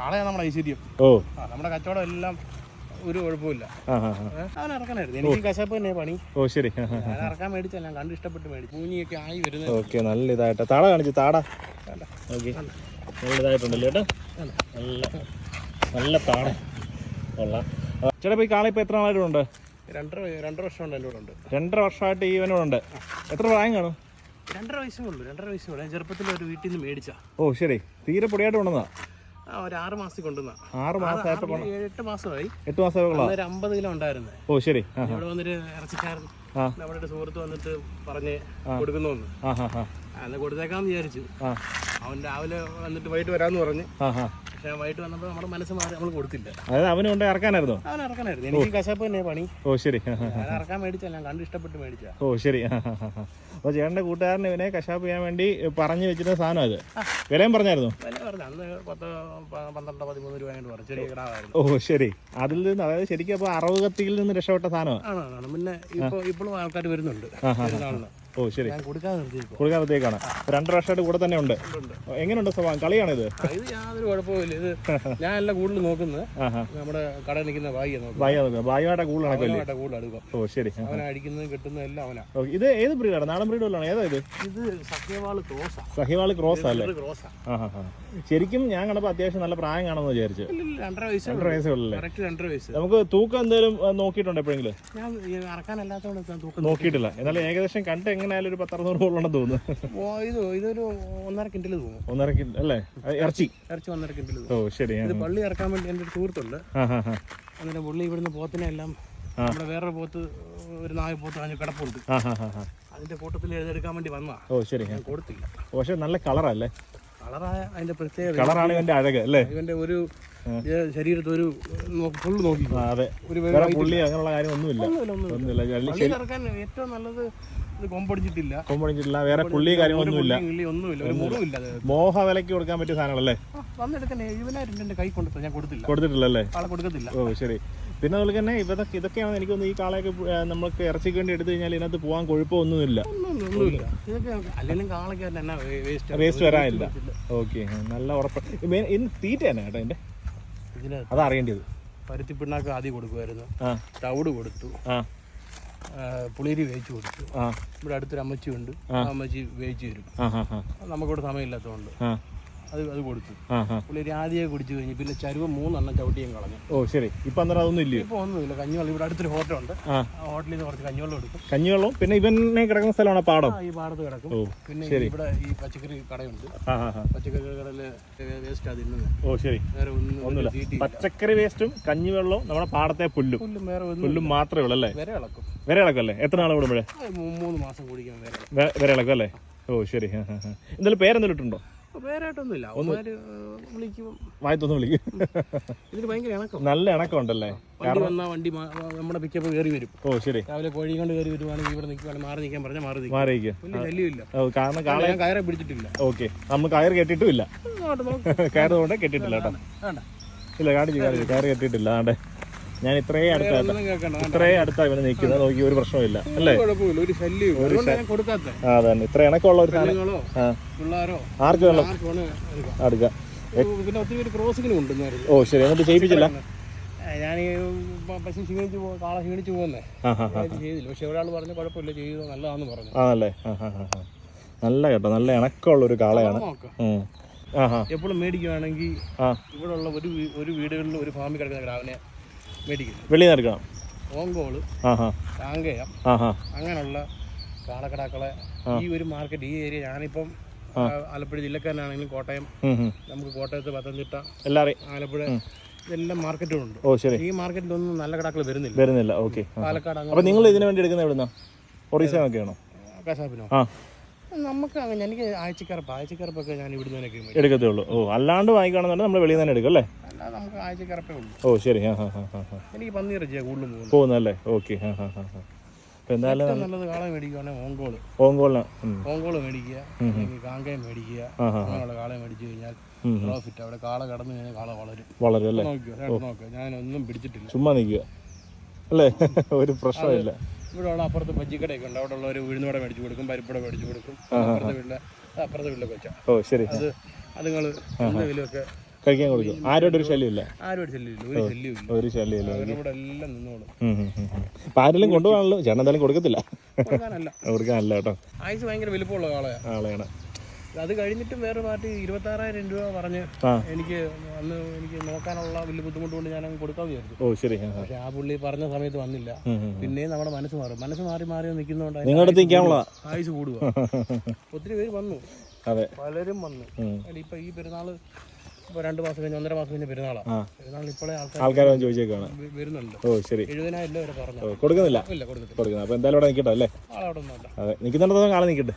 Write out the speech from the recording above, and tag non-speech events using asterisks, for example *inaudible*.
കാളയാണ് നമ്മുടെ ഐശ്വര്യം. ഓ. നമ്മുടെ കച്ചവടം എല്ലാം ഒരു കുഴപ്പമില്ല അവൻ ഇറക്കണായിരുന്നു. എനിക്ക് കശപ്പ് തന്നെ പണി. ഓ ശരി. ഞാൻ ഇറക്കാൻ മേടിച്ചല്ല കണ്ട് ഇഷ്ടപ്പെട്ട് മേടിച്ചു. പൂഞ്ഞിയൊക്കെ ആയി വരുന്നത്. ഓക്കെ നല്ല ഇതായിട്ട്. താട കാണിച്ചു താട. ഓക്കെ. നല്ല. ഇതായിട്ടുണ്ടല്ലോ നല്ല. നല്ല താട. കൊള്ളാം. ചേട്ടാ ഈ കാള ഇപ്പൊ എത്ര നാളായിട്ടുണ്ട് രണ്ടര രണ്ടര വർഷം കൊണ്ട് എന്റെ കൂടെ ഉണ്ട്. രണ്ടര വർഷമായിട്ട് ഈ ഇവനോടുണ്ട് എത്ര പ്രായം കാണും? രണ്ടര വയസ്സേ ഉള്ളൂ രണ്ടര വയസ്സേ ഉള്ളൂ. ഞാൻ ചെറുപ്പത്തിൽ ഒരു വീട്ടിൽ നിന്ന് മേടിച്ചാ ഓ ശരി. തീരെ പൊടിയായിട്ട് കൊണ്ടുവന്നാ ആ ഒരു ആറ് മാസത്തിൽ കൊണ്ടുവന്ന. ആറ് മാസമായപ്പോൾ എട്ട് മാസമായി. എട്ട് മാസമായുള്ള അന്നേരം അമ്പത് കിലോ ഉണ്ടായിരുന്നു. ഓ ശരി. ഇവിടെ വന്നിട്ട് ഇറച്ചിക്കാരൻ. നമ്മുടെ ഒരു സുഹൃത്ത് വന്നിട്ട് പറഞ്ഞ് കൊടുക്കുന്നു അന്ന് കൊടുത്തേക്കാന്ന് വിചാരിച്ചു. അവൻ രാവിലെ വന്നിട്ട് വൈകിട്ട് വരാന്ന് പറഞ്ഞ്. പക്ഷെ വൈകിട്ട് വന്നപ്പോൾ നമ്മുടെ മനസ്സ് മാറി നമ്മൾ കൊടുത്തില്ല. അതായത് അവന് കൊണ്ട് ഇറക്കാനായിരുന്നോ? അവൻ ഇറക്കാനായിരുന്നു. എനിക്ക് കശാപ്പ് തന്നെ പണി. ഓ ശരി. ഞാൻ ഇറക്കാൻ മേടിച്ചല്ല ഞാൻ കണ്ട് ഇഷ്ടപ്പെട്ട് മേടിച്ചാ ഓ ശരി. ചേട്ടന്റെ അപ്പോൾ ചേട്ടന്റെ കൂട്ടുകാരൻ ഇവനെ കശാപ്പ് ചെയ്യാൻ വേണ്ടി പറഞ്ഞു വെച്ചിരുന്ന സാധനം അത്. വിലയും പറഞ്ഞായിരുന്നു? വില പറഞ്ഞു അന്ന് പത്ത് പ- പന്ത്രണ്ട് പതിമൂന്ന് രൂപ ആയിട്ട് പറഞ്ഞു. ചെറിയ കിടാവായിരുന്നു. ഓ ശരി. അതിൽ നിന്ന് അതായത് ശരിക്കും അപ്പോൾ അറുപകത്തിയിൽ നിന്ന് രക്ഷപ്പെട്ട സാധനമാണ് ആണ് ആണ്. പിന്നെ ഇപ്പോൾ ഇപ്പോഴും ആൾക്കാർ വരുന്നുണ്ട് പെരുന്നാളിന്. ഓ ശരി. ഞാൻ നിർത്തിയേക്കാണ് രണ്ടു വർഷമായിട്ട് കൂടെ തന്നെ ഉണ്ട്. എങ്ങനെയുണ്ട് സ്വഭാവം? കളിയാണിത്? ഇത് യാതൊരു കുഴപ്പമില്ല ഇത് ഞാൻ എല്ലാം കൂടുതൽ നോക്കുന്നത്. നമ്മുടെ കട നിൽക്കുന്ന ഭാഗ്യ ഭാഗ്യമായിട്ട് ബായി ബായിമായിട്ട് കൂടുതൽ ഓ ശരി. അവനെ അടിക്കുന്നതും കിട്ടുന്നതും എല്ലാം അവനാ. ഇത് ഏത് ബ്രീഡാണ്? നാടൻ ബ്രീഡ് വല്ലതാണോ ഏതാ ഇത്? ഇത് സത്യവാൾ ക്രോസാ. ക്രോസ് അല്ലേ? ശരിക്കും ഞാൻ കണ്ടപ്പോ അത്യാവശ്യം നല്ല പ്രായം കാണുമെന്ന് വിചാരിച്ചു. രണ്ടര വയസ്സ് രണ്ടര വയസ്സേ രണ്ടര വയസ്സ്. നമുക്ക് തൂക്കം എന്തെങ്കിലും നോക്കിയിട്ടുണ്ടോ എപ്പോഴെങ്കിലും? ഞാൻ നോക്കിയിട്ടില്ല. എന്നാലും ഏകദേശം കണ്ട് എങ്ങനെയായാലും ഒരു പത്തറുന്നൂറ് ഉണ്ടെന്ന് തോന്നുന്നു. ഇത് ഇതൊരു ഒന്നര കിൻഡിൽ തോന്നും ഒന്നര കിലോ അല്ലേ? ഇറച്ചി? ഇറച്ചി ഒന്നര കിൻഡിൽ ഓ ശരി ഇത് പള്ളി ഇറക്കാൻ വേണ്ടി എന്റെ ഒരു സുഹൃത്തുണ്ട്. അങ്ങനെ പുള്ളി ഇവിടുന്ന് പോത്തിനെ എല്ലാം നമ്മുടെ വേറെ പോത്ത് ഒരു നായ പോത്ത് അതിന് കിടപ്പുണ്ട്. അതിന്റെ കൂട്ടത്തിൽ എഴുതെടുക്കാൻ വേണ്ടി വന്നാ ഓ ശരി ഞാൻ കൊടുത്തില്ല. പക്ഷെ നല്ല കളറല്ലേ? കളറായ അതിന്റെ പ്രത്യേകത കളറാണ് ഇവന്റെ അഴക് അല്ലേ? ഇവന്റെ ഒരു ശരീരത്ത് ഒരു ഫുള്ള് നോക്കി. അതെ. ഒരു പുള്ളി അങ്ങനെയുള്ള കാര്യമൊന്നുമില്ല ഒന്നുമില്ല. ഒന്നുമില്ല ഇറക്കാൻ ഏറ്റവും നല്ലത് കൊമ്പടിച്ചിട്ടില്ല. കൊമ്പടിച്ചിട്ടില്ല. വേറെ പുള്ളി കാര്യങ്ങളൊന്നുമില്ല ഒന്നുമില്ല. മോഹ വിലക്ക് കൊടുക്കാൻ പറ്റിയ സാധനങ്ങളല്ലേ? വന്നെടുക്കാൻ എഴുപതിനായിരം എന്റെ കൈ കൊണ്ടു ഞാൻ കൊടുത്തില്ല. കൊടുത്തിട്ടില്ലല്ലേ? ആളെ കൊടുക്കത്തില്ല. ഓ ശരി. പിന്നെ അതുപോലെ തന്നെ ഇതൊക്കെ ഇതൊക്കെയാണ് എനിക്ക് തോന്നുന്നത് ഈ കാളയൊക്കെ നമ്മൾക്ക് നമുക്ക് ഇറച്ചിക്ക് വേണ്ടി എടുത്തു കഴിഞ്ഞാൽ ഇതിനകത്ത് പോകാൻ കുഴപ്പമൊന്നുമില്ല വേസ്റ്റ് വരാനില്ല. ഓക്കെ നല്ല ഉറപ്പ്. മെയിൻ ഇന്ന് തീറ്റ തന്നെ കേട്ടോ എന്റെ ഇതിന് അതറിയേണ്ടത് പരുത്തി പിണ്ണാക്ക് ആദ്യം കൊടുക്കുമായിരുന്നു. തവിട് കൊടുത്തു. പുളിരി വേവിച്ച് കൊടുത്തു. ഇവിടെ അടുത്തൊരു അമ്മച്ചിയുണ്ട്. അമ്മച്ചി വേവിച്ച് തരും. നമുക്കിവിടെ സമയമില്ലാത്തതുകൊണ്ട്. അത് അത് കൊടുത്തു. പുള്ളി രാതിയെ കുടിച്ചു കഴിഞ്ഞു പിന്നെ ചരുവ് മൂന്നെണ്ണം ചവിട്ടിയും കളഞ്ഞു. ഓ ശരി. ഇപ്പൊ അന്നേരം അതൊന്നും ഇല്ല ഇപ്പൊ ഒന്നുമില്ല. കഞ്ഞിവെള്ളം ഇവിടെ അടുത്തൊരു ഹോട്ടൽ ഉണ്ട് ആ ഹോട്ടലിൽ നിന്ന് കുറച്ച് കഞ്ഞിവെള്ളം എടുക്കും. കഞ്ഞിവെള്ളം? പിന്നെ ഇവനെ കിടക്കുന്ന സ്ഥലമാണ് പാടം? ഈ പാടത്ത് കിടക്കും. പിന്നെ ഇവിടെ ഈ പച്ചക്കറി കടയുണ്ട്. പച്ചക്കറി കടയിൽ വേസ്റ്റ് അത് ഓ ശരി. വേറെ ഒന്നും ഒന്നുമില്ല. പച്ചക്കറി വേസ്റ്റും കഞ്ഞിവെള്ളവും നമ്മുടെ പാടത്തെ പുല്ലും. പുല്ലും വേറെ പുല്ലും മാത്രമേ ഉള്ളൂ അല്ലേ? വിര ഇളക്കും. വിര ഇളക്കല്ലേ? എത്ര നാൾ വിടുമ്പോഴേ മൂ- മൂന്ന് മാസം കുടിക്കാൻ വേറെ വിര ഇളക്കും അല്ലേ? ഓ ശരി. എന്തായാലും പേരെന്തെങ്കിലും ഇട്ടുണ്ടോ വേറായിട്ടൊന്നുമില്ല. അവന്മാര് വിളിക്കും. വായത്തൊന്നും വിളിക്കും. ഇതിന് ഭയങ്കര ഇണക്കം. നല്ല ഇണക്കമുണ്ടല്ലേ? വണ്ടി വന്നാൽ വണ്ടി നമ്മുടെ പിക്കപ്പ് കയറി വരും. ഓ ശരി. രാവിലെ കോഴി കൊണ്ട് കയറി വരുവാണെങ്കിൽ ഇവിടെ നിൽക്കുവാണെങ്കിൽ മാറി നിൽക്കാൻ പറഞ്ഞാൽ മാറി വലിയ ശല്യമില്ല. കാരണം ഞാൻ കയറെ പിടിച്ചിട്ടില്ല. ഓക്കെ. നമ്മൾ കയറ് കെട്ടിയിട്ടുമില്ല ഇങ്ങോട്ട് നോക്ക്. കയറ് കൊണ്ട് കെട്ടിയിട്ടില്ല കേട്ടോ. ഇല്ല കാണിച്ചു കാണിച്ചു. കയറ് കെട്ടിട്ടില്ല ആണ്ടെ. ഞാൻ ഇത്രയും ഇത്രേ വേണ്ട. ഇത്രയും അടുത്താ ഇവന് നിൽക്കുന്നത് നോക്കി ഒരു പ്രശ്നമില്ല അല്ലേ? ഒരു അതന്നെ. ഇത്ര ഇണക്കമുള്ള ഒരു സാധനം. ആർക്ക് വേണം. അടുക്ക ഓ ശരി. എന്നിട്ട് ചെയ്യിപ്പിച്ചില്ല ഞാൻ ക്ഷീണിച്ച് കാള ക്ഷീണിച്ച് പോകുന്നേ ചെയ്തില്ല. പക്ഷെ ഒരാൾ പറഞ്ഞു കുഴപ്പമില്ല ചെയ്തത് നല്ലതാന്ന് പറഞ്ഞു. ആണല്ലേ? നല്ല കേട്ടോ. നല്ല ഇണക്കമുള്ള ഒരു കാളയാണ്. എപ്പോഴും മേടിക്കുവാണെങ്കിൽ ഇവിടെ ഉള്ള ഒരു ഒരു വീടുകളിൽ ഒരു ഫാമിൽ കിടക്കുന്ന മേടിക്കും വെളിയിൽ നിന്ന് എടുക്കണം. ഓങ്കോൾ കാങ്കയം അങ്ങനെയുള്ള കാളക്കടാക്കളെ ഈ ഒരു മാർക്കറ്റ് ഈ ഏരിയ ഞാനിപ്പം ആലപ്പുഴ ജില്ലക്കാരനാണെങ്കിലും കോട്ടയം. നമുക്ക് കോട്ടയത്ത് പത്തനംതിട്ട എല്ലാവരെയും. ആലപ്പുഴ ഇതെല്ലാം മാർക്കറ്റുകളുണ്ട് ഓ ശരി. ഈ മാർക്കറ്റിലൊന്നും നല്ല കടാക്കൾ വരുന്നില്ല. വരുന്നില്ല. ഓക്കെ. പാലക്കാട് അപ്പൊ നിങ്ങൾ ഇതിനു വേണ്ടി എടുക്കുന്ന എവിടുന്ന? ഒറീസ നോക്കിയാണോ കശാപ്പിനോ ആ. നമുക്ക് അങ്ങനെ എനിക്ക് ആഴ്ചക്കറപ്പ് ആഴ്ചക്കറപ്പൊക്കെ ഞാൻ ഇവിടുന്ന് തന്നെ എടുക്കത്തേ ഉള്ളൂ. ഓ അല്ലാണ്ട് വാങ്ങിക്കുകയാണെന്നുണ്ടെങ്കിൽ നമ്മൾ വെളിയിൽ നിന്ന് തന്നെ എടുക്കും അല്ലേ? അല്ലാതെ നമുക്ക് ആഴ്ചക്കറപ്പേ ഉള്ളൂ. ഓ ശരി. ആ ഹാ ഹാ എനിക്ക് പന്നിയിറച്ചിയാണ് കൂടുതലും പോകുന്നത്. പോകുന്നല്ലേ ഓക്കെ. ആ ഹാ ഹാ ഹാ. അപ്പം എന്തായാലും ഏറ്റവും നല്ലത് കാള മേടിക്കുവാണെങ്കിൽ ഓങ്കോൾ. ഓങ്കോളിന്. ഓങ്കോൾ മേടിക്കുക അല്ലെങ്കിൽ കാങ്കയം മേടിക്കുക അങ്ങനെയുള്ള കാള മേടിച്ചു കഴിഞ്ഞാൽ പ്രോഫിറ്റ് അവിടെ കാള കടന്നു കഴിഞ്ഞാൽ കാള വളരും. വളരും അല്ലേ? നോക്കിയോ നോക്കുക ഞാനൊന്നും പിടിച്ചിട്ടില്ല. ചുമ്മാ നിൽക്കുക. അല്ലേ? *laughs* ഒരു പ്രശ്നമില്ല. ഇവിടെ ഉള്ള അപ്പുറത്ത് ബജ്ജിക്കടയൊക്കെ ഉണ്ട്. അവിടെ ഉള്ള ഒരു ഉഴുന്നുവട മേടിച്ചു കൊടുക്കും പരിപ്പട മേടിച്ചു കൊടുക്കും. അപ്പുറത്തെ വീട്ടിലെ അപ്പുറത്തെ വീട്ടിലെ കൊച്ച. ഓ ശരി. അത് അതുങ്ങൾ എന്തെങ്കിലുമൊക്കെ കഴിക്കാൻ കൊടുക്കും. ആരോട് ഒരു ശല്യമില്ല. ഒരു ശല്യമില്ല. അപ്പൊ ആരെങ്കിലും കൊണ്ടുപോകാണല്ലോ ചേട്ടൻ എന്തായാലും കൊടുക്കത്തില്ല. കൊടുക്കാനല്ല. കേട്ടോ. ആയുസ് ഭയങ്കര വലിപ്പമുള്ള ആളെയാണ്. അത് കഴിഞ്ഞിട്ടും വേറെ പാർട്ടി ഇരുപത്താറായിരം രൂപ പറഞ്ഞ് എനിക്ക് അന്ന് എനിക്ക് നോക്കാനുള്ള വലിയ ബുദ്ധിമുട്ട് കൊണ്ട് ഞാൻ അങ്ങ് കൊടുക്കാൻ വിചാരിച്ചു. ഓ ശരി. പക്ഷെ ആ പുള്ളി പറഞ്ഞ സമയത്ത് വന്നില്ല. പിന്നെയും നമ്മുടെ മനസ്സ് മാറും. മനസ്സ് മാറി മാറി നിൽക്കുന്നതുകൊണ്ട് നിങ്ങളുടെ ആയുസ് കൂടുക *laughs* ഒത്തിരി പേര് വന്നു. പലരും വന്നു. ഇപ്പൊ ഈ പെരുന്നാൾ ഇപ്പൊ രണ്ട് മാസം കഴിഞ്ഞ് ഒന്നര മാസം കഴിഞ്ഞ് പെരുന്നാളാണ്. പെരുന്നാൾ ഇപ്പോഴേ ആൾക്കാർ ആൾക്കാരെ ചോദിച്ചേക്കാണ്. വരുന്നുണ്ട്. ഓ ശരി. എഴുപതിനായിരം രൂപ വരെ പറഞ്ഞു കൊടുക്കുന്നില്ല. കൊടുക്കുന്നത് അപ്പോൾ എന്തായാലും അവിടെ നിൽക്കട്ടെ അല്ലേ? അതെ നിൽക്കുന്നുണ്ടോ കാലം നിൽക്കട്ടെ